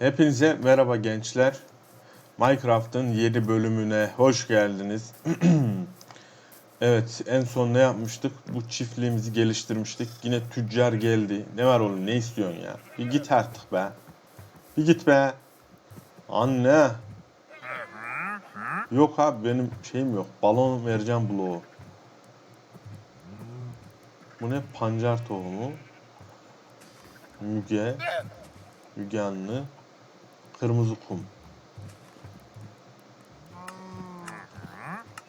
Hepinize merhaba gençler. Minecraft'ın yeni bölümüne hoş geldiniz. evet, en son ne yapmıştık? Bu çiftliğimizi geliştirmiştik. Yine tüccar geldi. Ne var oğlum? Ne istiyorsun ya? Bir git artık be. Bir git be. Anne. Yok abi benim şeyim yok. Balon vereceğim bloğu. Bu ne? Pancar tohumu. Müge. Müge Anlı. Kırmızı kum.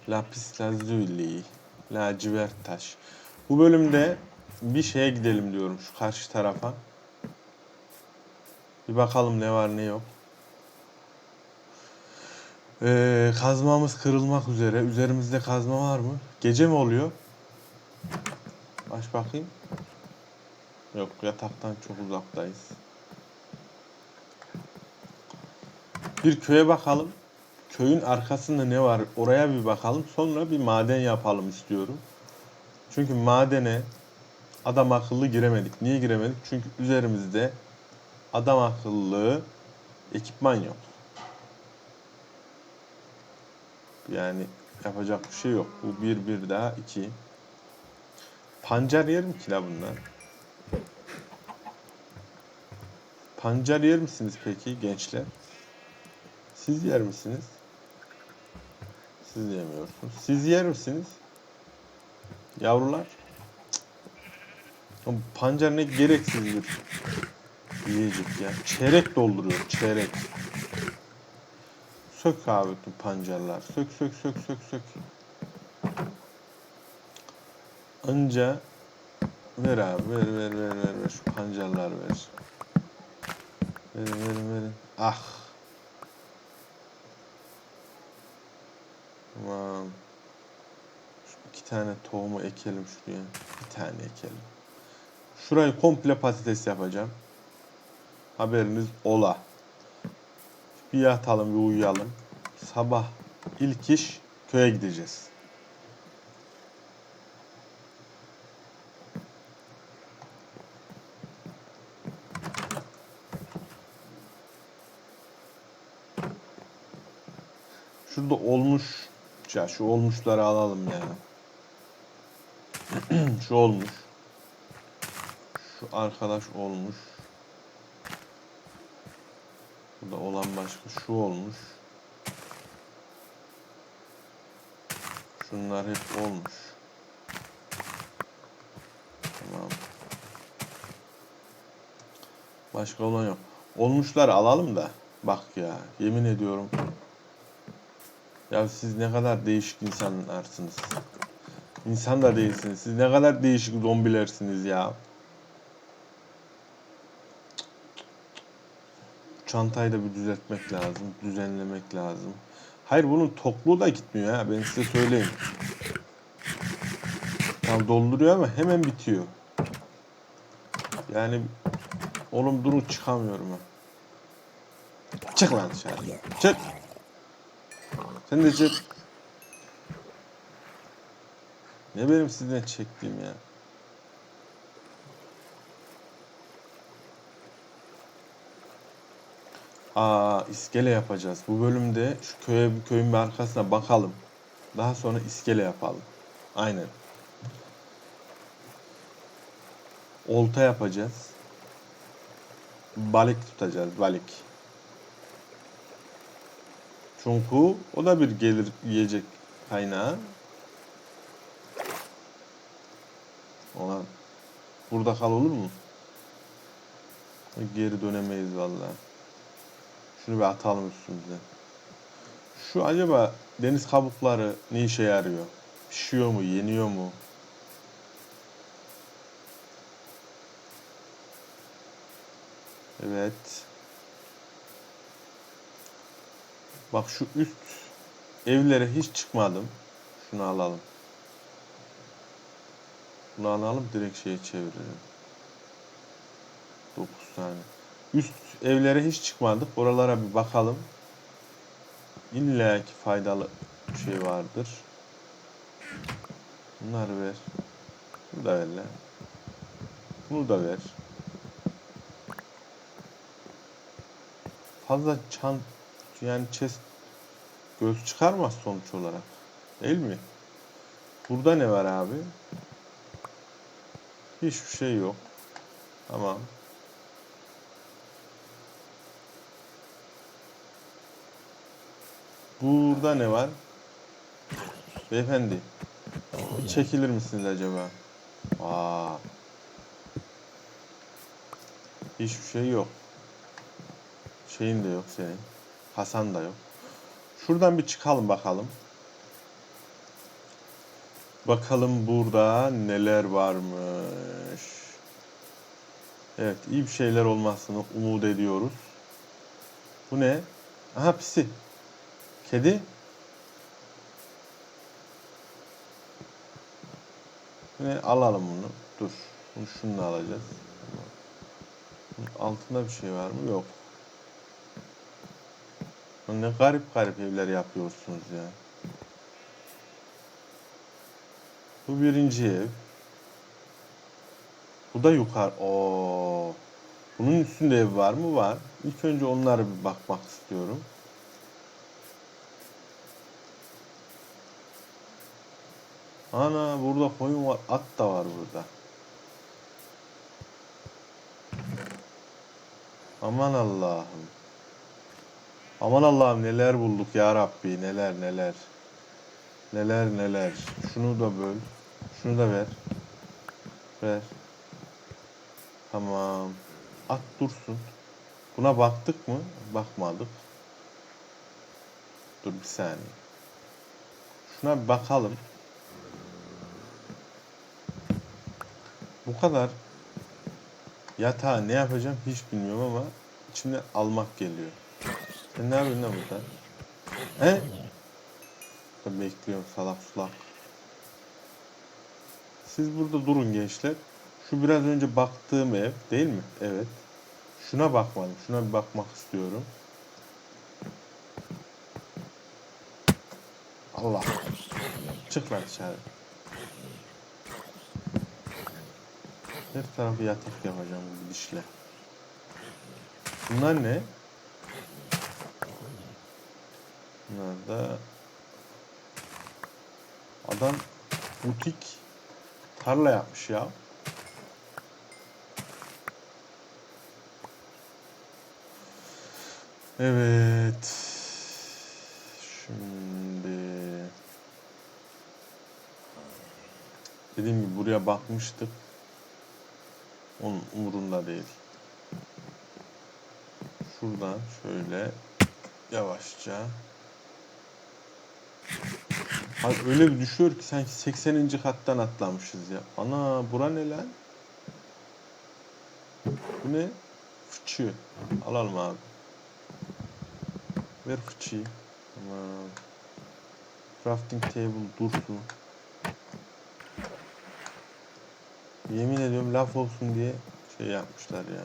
Lapis lazuli. Lacivert taş. Bu bölümde bir şeye gidelim diyorum şu karşı tarafa. Bir bakalım ne var ne yok. Ee, kazmamız kırılmak üzere. Üzerimizde kazma var mı? Gece mi oluyor? Aç bakayım. Yok yataktan çok uzaktayız. Bir köye bakalım. Köyün arkasında ne var? Oraya bir bakalım. Sonra bir maden yapalım istiyorum. Çünkü madene adam akıllı giremedik. Niye giremedik? Çünkü üzerimizde adam akıllı ekipman yok. Yani yapacak bir şey yok. Bu bir bir daha iki. Pancar yer mi ki la bunlar? Pancar yer misiniz peki gençler? Siz yer misiniz? Siz yemiyorsunuz. Siz yer misiniz? Yavrular? Cık. Pancar ne gereksiz bir yiyecek ya. Çeyrek dolduruyor, çeyrek. Sök abi bu pancarlar. Sök sök sök sök sök. Anca ver abi ver ver ver ver ver şu pancarlar ver. Verin verin verin. Ah. Tamam. Şu iki tane tohumu ekelim şuraya. Bir tane ekelim. Şurayı komple patates yapacağım. Haberiniz ola. Bir yatalım, bir uyuyalım. Sabah ilk iş köye gideceğiz. Şurada olmuş. Ya şu olmuşları alalım ya. şu olmuş. Şu arkadaş olmuş. Burada olan başka şu olmuş. Şunlar hep olmuş. Tamam. Başka olan yok. Olmuşları alalım da. Bak ya yemin ediyorum. Ya siz ne kadar değişik insanlarsınız. İnsan da değilsiniz. Siz ne kadar değişik zombilersiniz ya. Çantayı da bir düzeltmek lazım. Düzenlemek lazım. Hayır bunun tokluğu da gitmiyor ha. Ben size söyleyeyim. Tam dolduruyor ama hemen bitiyor. Yani oğlum durun çıkamıyorum ha. Çık lan dışarı. Çık. Sen de çık. Ne benim sizden çektiğim ya. Aa iskele yapacağız. Bu bölümde şu köye köyün bir arkasına bakalım. Daha sonra iskele yapalım. Aynen. Olta yapacağız. Balık tutacağız. Balık. Çünkü o da bir gelir yiyecek kaynağı. Olan burada kal olur mu? Geri dönemeyiz vallahi. Şunu bir atalım üstümüze. Şu acaba deniz kabukları ne işe yarıyor? Pişiyor mu, yeniyor mu? Evet. Bak şu üst evlere hiç çıkmadım. Şunu alalım. Bunu alalım direkt şeye çevirelim. 9 tane. Üst evlere hiç çıkmadık. Oralara bir bakalım. İlla ki faydalı bir şey vardır. Bunları ver. Bunu da ver lan. Bunu da ver. fazla çan yani chest göz çıkarmaz sonuç olarak. Değil mi? Burada ne var abi? Hiçbir şey yok. Tamam. Burada ne var? Beyefendi. Çekilir misiniz acaba? Aa. Hiçbir şey yok. Şeyin de yok senin. Hasan da yok. Şuradan bir çıkalım bakalım. Bakalım burada neler varmış. Evet, iyi bir şeyler olmasını umut ediyoruz. Bu ne? Aha pisi. Kedi. Ne alalım bunu. Dur. Bunu şununla alacağız. Altında bir şey var mı? Yok. Ne garip garip evler yapıyorsunuz ya. Bu birinci ev. Bu da yukarı. Oo. Bunun üstünde ev var mı? Var. İlk önce onlara bir bakmak istiyorum. Ana burada koyun var. At da var burada. Aman Allah'ım. Aman Allah'ım neler bulduk ya Rabbi neler neler. Neler neler. Şunu da böl. Şunu da ver. Ver. Tamam. At dursun. Buna baktık mı? Bakmadık. Dur bir saniye. Şuna bir bakalım. Bu kadar yatağı ne yapacağım hiç bilmiyorum ama içimde almak geliyor. Sen ne yapıyorsun burada? He? Bekliyorum salak sulak. Siz burada durun gençler. Şu biraz önce baktığım ev değil mi? Evet. Şuna bakmadım. Şuna bir bakmak istiyorum. Allah. Çık lan dışarı. Her tarafı yatak yapacağım bu dişle. Bunlar ne? Bunlar da adam butik tarla yapmış ya. Evet. Şimdi dediğim gibi buraya bakmıştık. Onun umurunda değil. Şuradan şöyle yavaşça. Abi öyle bir düşüyor ki sanki 80. kattan atlamışız ya. Ana bura ne lan? Bu ne? Fıçı. Alalım abi. Ver fıçıyı. Tamam. Crafting table dursun. Yemin ediyorum laf olsun diye şey yapmışlar ya.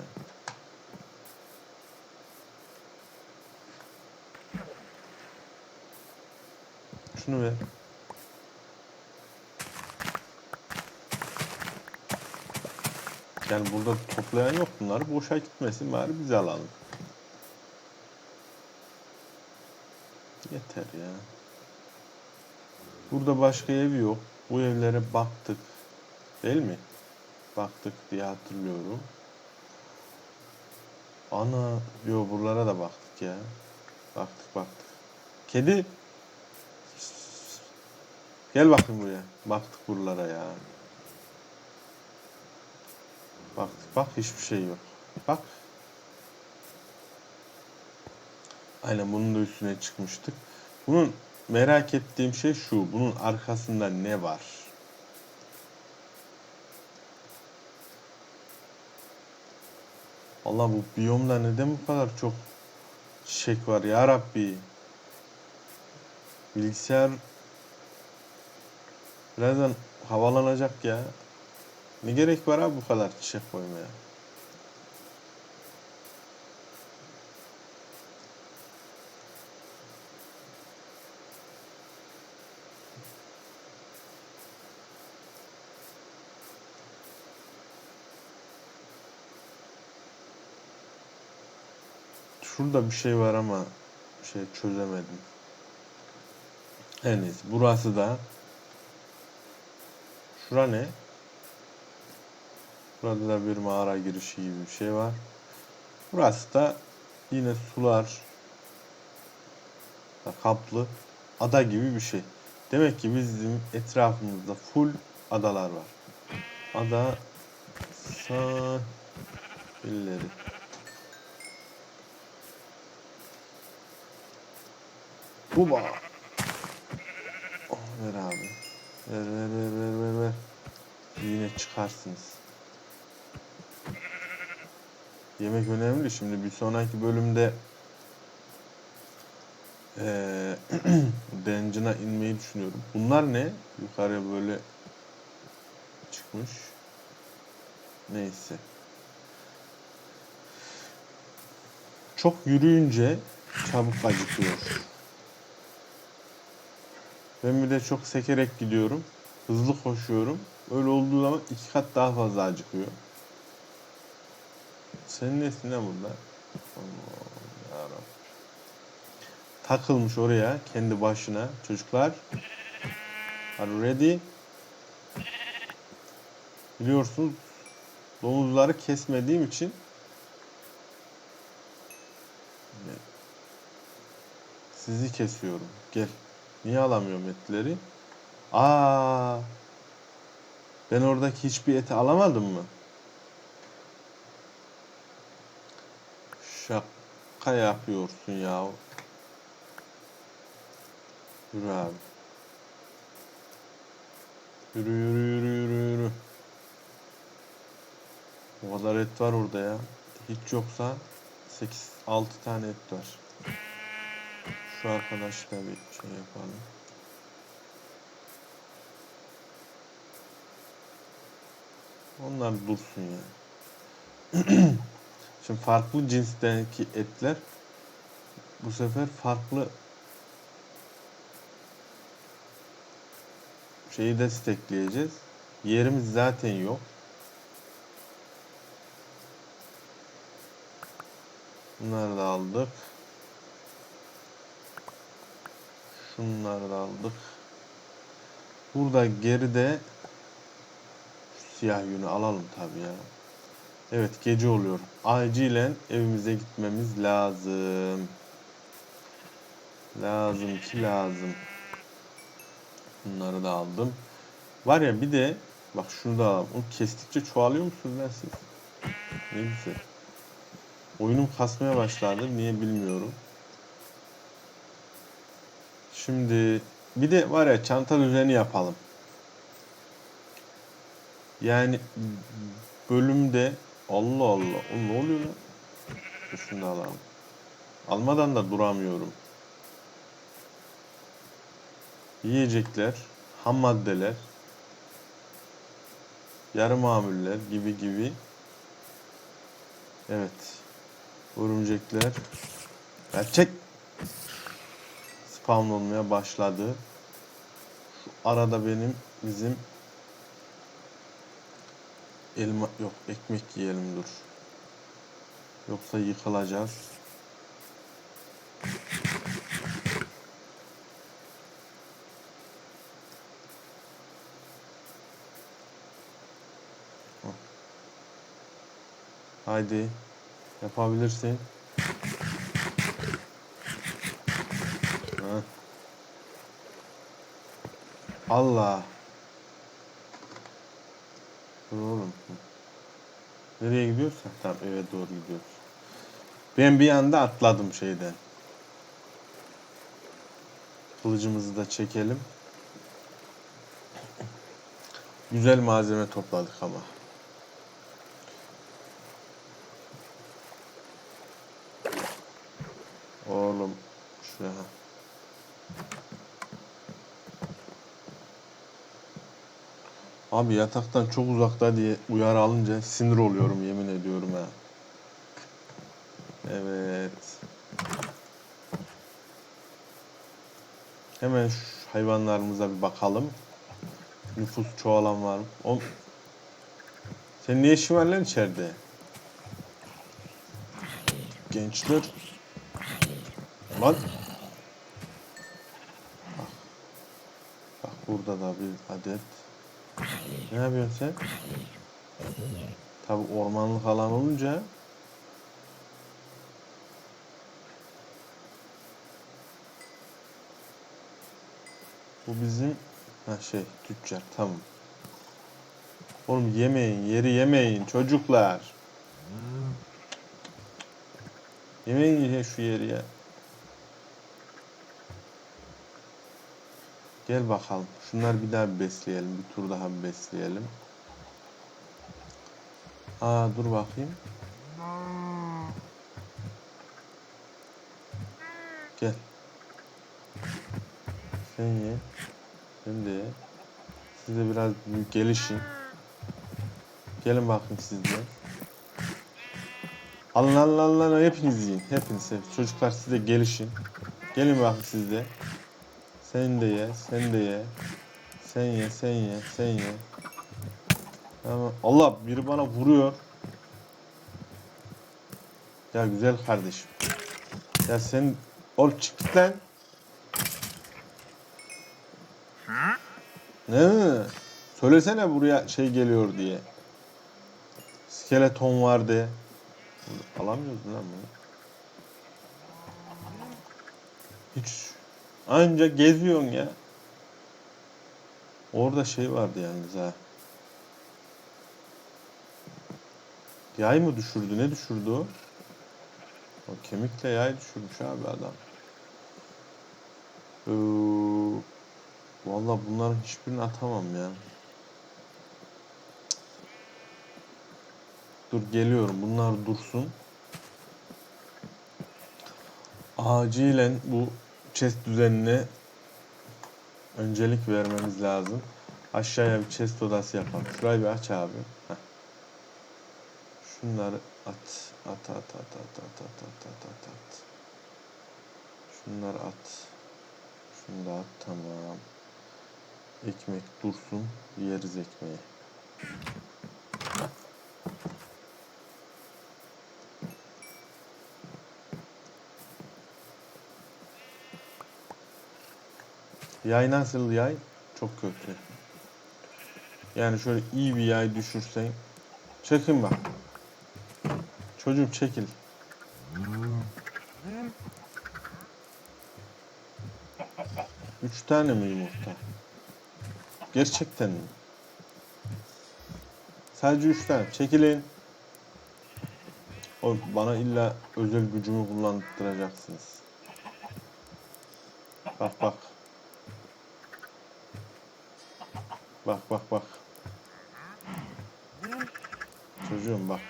Şunu ver. Yani burada toplayan yok bunları. Boşa gitmesin bari biz alalım. Yeter ya. Burada başka ev yok. Bu evlere baktık. Değil mi? Baktık diye hatırlıyorum. Ana, yo buralara da baktık ya. Baktık baktık. Kedi. Gel bakayım buraya. Baktık buralara ya. Baktık bak hiçbir şey yok. Bak. Aynen bunun da üstüne çıkmıştık. Bunun merak ettiğim şey şu. Bunun arkasında ne var? Allah bu biyomda neden bu kadar çok çiçek var ya Rabbi. Bilgisayar birazdan havalanacak ya. Ne gerek var abi bu kadar çiçek koymaya? Şurada bir şey var ama şey çözemedim. Her neyse. Burası da Şura ne? Burada da bir mağara girişi gibi bir şey var. Burası da yine sular kaplı ada gibi bir şey. Demek ki bizim etrafımızda full adalar var. Ada sahilleri. Buba. Oh, ver abi. Ver ver ver ver ver. Yine çıkarsınız. Yemek önemli. Şimdi bir sonraki bölümde eee Dungeon'a inmeyi düşünüyorum. Bunlar ne? Yukarıya böyle çıkmış. Neyse. Çok yürüyünce çabuk acıkıyor. Ben bir de çok sekerek gidiyorum. Hızlı koşuyorum. Öyle olduğu zaman iki kat daha fazla acıkıyor. Senin nesin ne burada? Takılmış oraya kendi başına. Çocuklar. Are you ready? Biliyorsunuz domuzları kesmediğim için sizi kesiyorum. Gel. Niye alamıyorum etleri? Aa! Ben oradaki hiçbir eti alamadım mı? Şaka yapıyorsun ya. Yürü abi. Yürü yürü yürü yürü yürü. O kadar et var orada ya. Hiç yoksa 8 6 tane et var. Şu arkadaşla bir şey yapalım. Onlar dursun ya. Şimdi farklı cinsteki etler bu sefer farklı şeyi de stekleyeceğiz. Yerimiz zaten yok. Bunları da aldık. Şunları da aldık. Burada geride siyah yünü alalım tabii ya. Evet gece oluyor. Acilen evimize gitmemiz lazım. Lazım ki lazım. Bunları da aldım. Var ya bir de bak şunu da alalım. Onu kestikçe çoğalıyor musunuz lan siz? Ne güzel. Oyunum kasmaya başladı. Niye bilmiyorum. Şimdi bir de var ya çanta düzeni yapalım. Yani bölümde Allah Allah. O ne oluyor lan? Dur Şunu. Almadan da duramıyorum. Yiyecekler, ham maddeler, yarı mamuller gibi gibi. Evet. Örümcekler. Ya çek. Spawn olmaya başladı. Şu arada benim bizim elma yok ekmek yiyelim dur. Yoksa yıkılacağız. Haydi. Yapabilirsin. Allah. Oğlum. Nereye gidiyorsak tamam eve doğru gidiyoruz. Ben bir anda atladım şeyden. Kılıcımızı da çekelim. Güzel malzeme topladık ama. Oğlum şuraya. Abi yataktan çok uzakta diye uyarı alınca sinir oluyorum yemin ediyorum ha. Evet. Hemen şu hayvanlarımıza bir bakalım. Nüfus çoğalan var mı? O... Senin ne işin var lan içeride? Gençler Lan. Bak. Bak burada da bir adet. Ne yapıyorsun sen? Tabi ormanlık alan olunca Bu bizim ha şey tüccar tamam. Oğlum yemeyin yeri yemeyin çocuklar. Yemeyin şu yeri ya. Gel bakalım. Şunları bir daha bir besleyelim. Bir tur daha bir besleyelim. Aa dur bakayım. Gel. Sen ye. Sen de ye. Siz de biraz gelişin. Gelin bakayım siz de. Alın alın alın alın hepiniz yiyin. Hepiniz. hep- Çocuklar siz de gelişin. Gelin bakayım siz de. Sen de ye. Sen de ye. Sen ye. Sen ye. Sen ye. Tamam. Allah biri bana vuruyor. Ya güzel kardeşim. Ya sen ol çık git lan. Ne? Söylesene buraya şey geliyor diye. Skeleton var diye. Alamıyoruz lan bunu. Hiç. Anca geziyorsun ya. Orada şey vardı yalnız ha. Yay mı düşürdü? Ne düşürdü o? O kemikle yay düşürmüş abi adam. Ee, Valla bunların hiçbirini atamam ya. Dur geliyorum. Bunlar dursun. Acilen bu chest düzenine öncelik vermemiz lazım. Aşağıya bir chest odası yapalım. Şurayı bir aç abi. Heh. Şunları at. At at at at at at at at at at. Şunları at. Şunu da at. Tamam. Ekmek dursun. Yeriz ekmeği. Yay nasıl yay? Çok kötü. Yani şöyle iyi bir yay düşürsen. Çekin bak. Çocuğum çekil. Üç tane mi yumurta? Gerçekten mi? Sadece üç tane. Çekilin. O bana illa özel gücümü kullandıracaksınız. Bak bak. Bak bak bak. Çocuğum bak.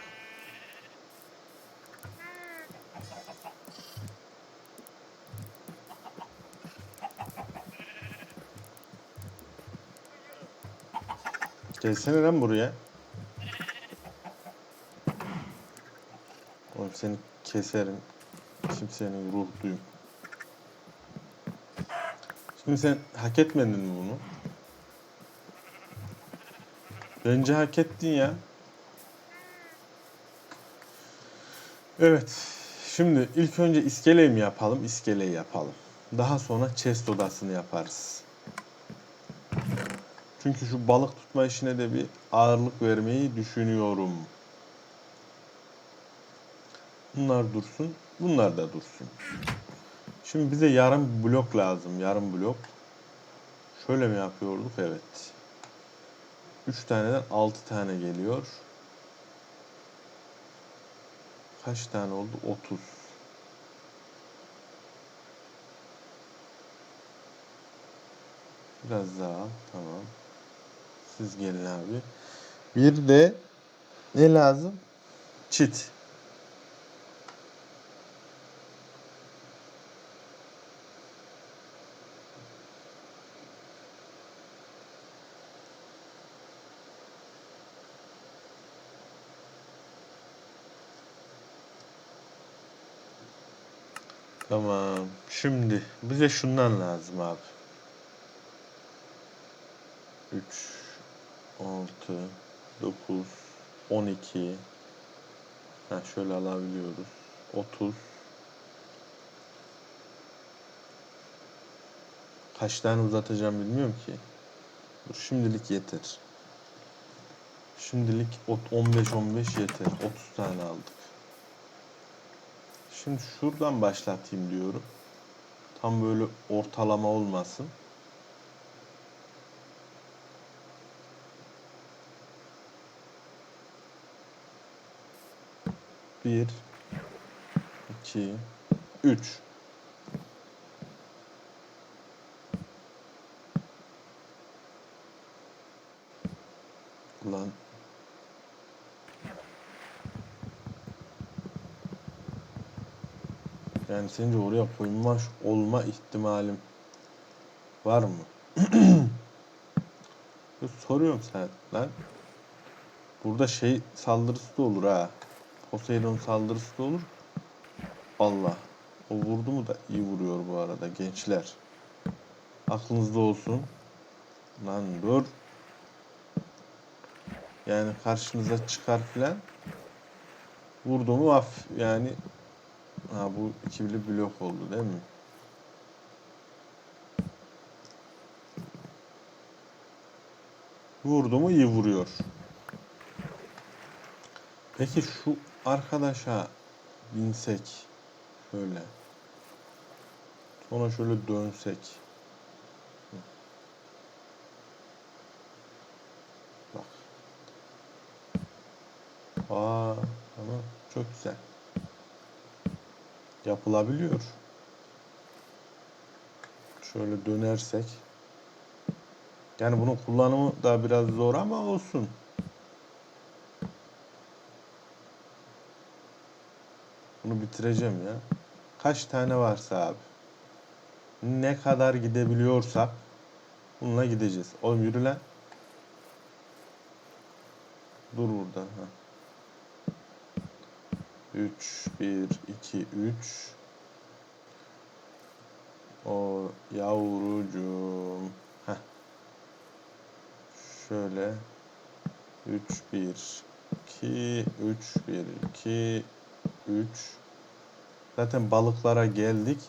Gelsene lan buraya. Oğlum seni keserim. Kimsenin ruh duyum. Şimdi sen hak etmedin mi bunu? Bence hak ettin ya. Evet. Şimdi ilk önce iskeleyi mi yapalım? İskeleyi yapalım. Daha sonra chest odasını yaparız. Çünkü şu balık tutma işine de bir ağırlık vermeyi düşünüyorum. Bunlar dursun. Bunlar da dursun. Şimdi bize yarım blok lazım. Yarım blok. Şöyle mi yapıyorduk? Evet. 3 taneden 6 tane geliyor. Kaç tane oldu? 30. Biraz daha. Tamam. Siz gelin abi. Bir de ne lazım? Çit. Tamam. Şimdi bize şundan lazım abi. 3 6 9 12 ha şöyle alabiliyoruz. 30 Kaç tane uzatacağım bilmiyorum ki. Dur şimdilik yeter. Şimdilik 15-15 yeter. 30 tane aldık. Şimdi şuradan başlatayım diyorum. Tam böyle ortalama olmasın. Bir, iki, üç. Yani oraya koyulmuş olma ihtimalim var mı? Soruyorum sen lan. Burada şey saldırısı da olur ha. Poseidon saldırısı da olur. Allah. O vurdu mu da iyi vuruyor bu arada gençler. Aklınızda olsun. Lan dur. Yani karşınıza çıkar filan. Vurdu mu af yani. Ha bu ikili blok oldu değil mi? Vurdu mu iyi vuruyor. Peki şu arkadaşa binsek şöyle. Sonra şöyle dönsek. Bak. Aa, tamam. Çok güzel. Yapılabiliyor. Şöyle dönersek. Yani bunun kullanımı da biraz zor ama olsun. Bunu bitireceğim ya. Kaç tane varsa abi. Ne kadar gidebiliyorsak bununla gideceğiz. Oğlum yürü lan. Dur burada. Ha. 3, 1, 2, 3. O yavrucuğum. Heh. Şöyle. 3, 1, 2, 3, 1, 2, 3. Zaten balıklara geldik.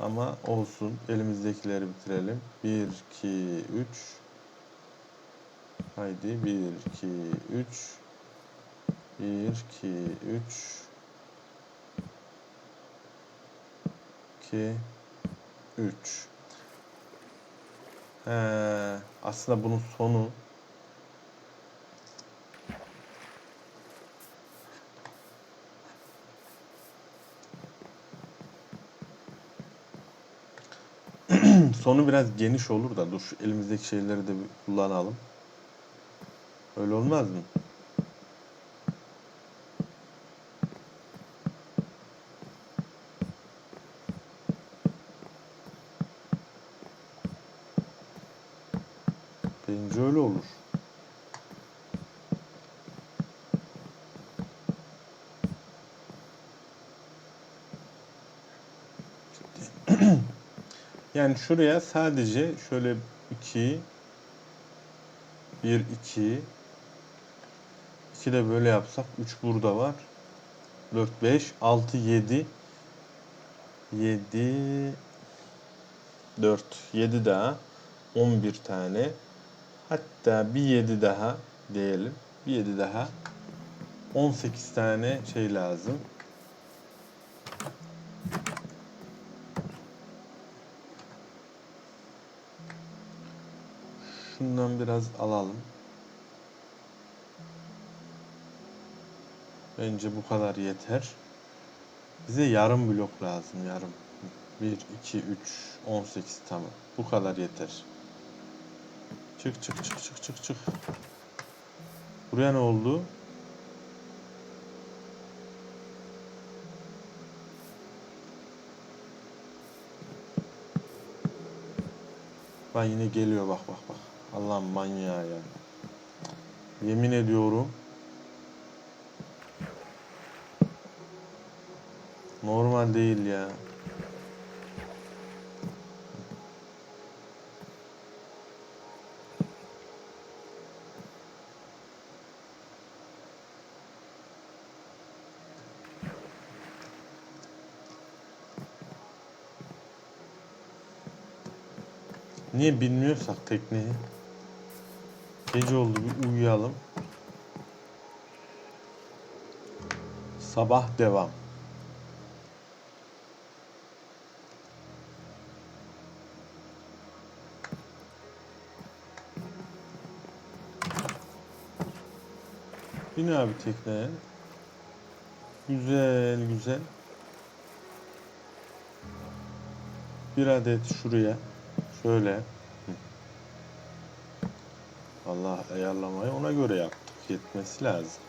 Ama olsun. Elimizdekileri bitirelim. 1, 2, 3. Haydi 1, 2, 3. 1, 2, 3. 2, 3. He, aslında bunun sonu sonu biraz geniş olur da dur elimizdeki şeyleri de kullanalım. Öyle olmaz mı? Bence öyle olur. Yani şuraya sadece şöyle 2 1 2 2 de böyle yapsak 3 burada var. 4 5 6 7 7 4 7 daha 11 tane hatta bir 7 daha diyelim. Bir 7 daha 18 tane şey lazım. Şundan biraz alalım. Bence bu kadar yeter. Bize yarım blok lazım yarım. 1, 2, 3, 18 tamam. Bu kadar yeter. Çık çık çık çık çık çık. Buraya ne oldu? Bak yine geliyor bak bak bak. Allah'ım manyağı ya. Yemin ediyorum. Normal değil ya. Niye bilmiyorsak tekneyi? Gece oldu bir uyuyalım. Sabah devam. Bin abi tekneye. Güzel güzel. Bir adet şuraya. Şöyle. Allah ayarlamayı ona göre yaptık. Yetmesi lazım.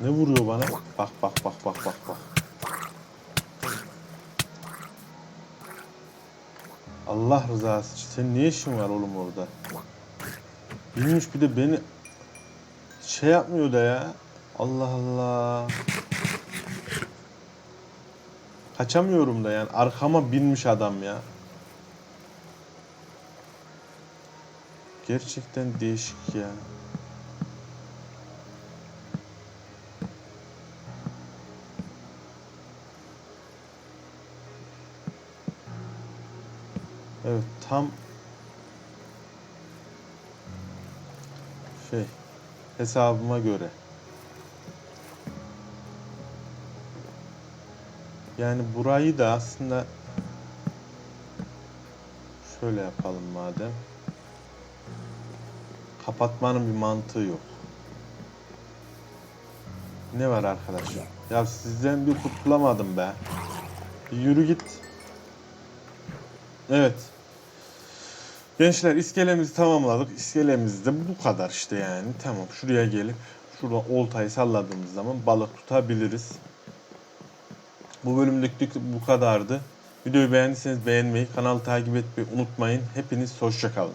Ne vuruyor bana? Bak bak bak bak bak bak. Allah rızası için senin ne işin var oğlum orada? Bilmiş bir de beni şey yapmıyor da ya. Allah Allah. Kaçamıyorum da yani. Arkama binmiş adam ya. Gerçekten değişik ya. Evet tam şey hesabıma göre. Yani burayı da aslında şöyle yapalım madem. Kapatmanın bir mantığı yok. Ne var arkadaşlar? Ya sizden bir kurtulamadım be. Bir yürü git. Evet. Gençler iskelemizi tamamladık. İskelemiz de bu kadar işte yani. Tamam şuraya gelip şurada oltayı salladığımız zaman balık tutabiliriz. Bu bölümlük bu kadardı. Videoyu beğendiyseniz beğenmeyi, kanalı takip etmeyi unutmayın. Hepiniz hoşçakalın.